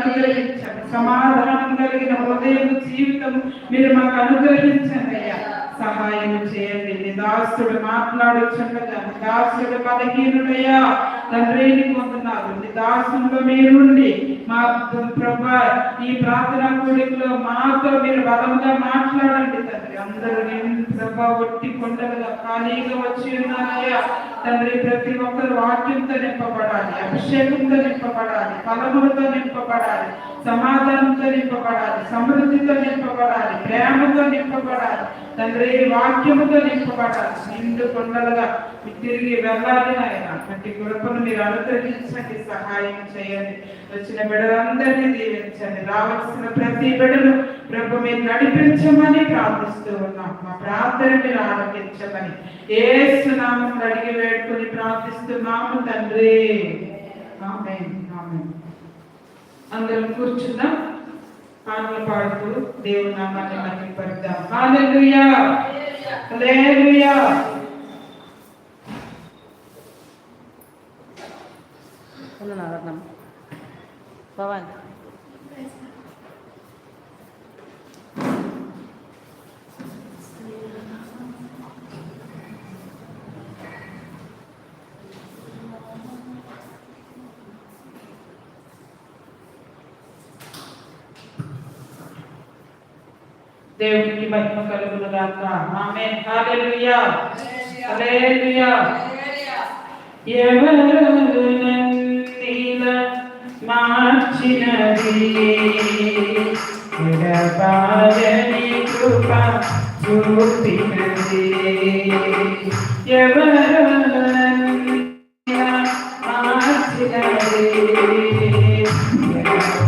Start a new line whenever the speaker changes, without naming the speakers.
అనుగ్రహించండి. సమాధానం కలిగిన హృదయం జీవితం మీరు మాకు అనుగ్రహించండి అయ్యా. సహాయం చేయండి. నీ దాసుడు మాట్లాడుచుండగా నీ దాసుడు బలహీనుడయ్యా తండ్రిని పొందున్నారు. నీ మీరుండి మా ప్రభా ఈ ప్రార్థనా కూడికలో మాతో మీరు బలంగా మాట్లాడండి తండ్రి. అందరూ నేను ప్రభా ఒట్టి కొండలుగా ఖాళీగా వచ్చి ఉన్నారయ్యా తండ్రి ప్రతి ఒక్కరు వాక్యంతో నింపబడాలి అభిషేకంతో నింపబడాలి ఫలములతో నింపబడాలి సమాధానంతో నింపబడాలి సమృద్ధితో నింపబడాలి ప్రేమతో నింపబడాలి. తండ్రి వాక్యముతో నింపబడాలి నిండు కొండలుగా తిరిగి వెళ్ళాలి నాయన. అటువంటి కృపను మీరు అనుగ్రహించండి సహాయం చేయండి. వచ్చిన బిడ్డలందరినీ దీవించండి. రావాల్సిన ప్రతి బిడ్డను ప్రభు మీరు నడిపించమని ప్రార్థిస్తూ ఉన్నాం. మా ప్రార్థన మీరు ఆలకించమని సునామం అడిగి వేడుకొని ప్రార్థిస్తున్నాము తండ్రి. ఆమేన్. ఆమేన్. అందరం కూర్చున్నాం. పాటలు పాడుతూ దేవుడు నామాన్ని Hallelujah. Hallelujah. ഒന്ന്
നടണം ഭവാൻ
దేవునికి మహిమ కలుగును గాక ఆమె హల్లెలూయా హల్లెలూయా ఎవరు నన్నిలా మార్చినది ఎడబాలని కృప చూపినది ఎవరు నన్నిలా మార్చినది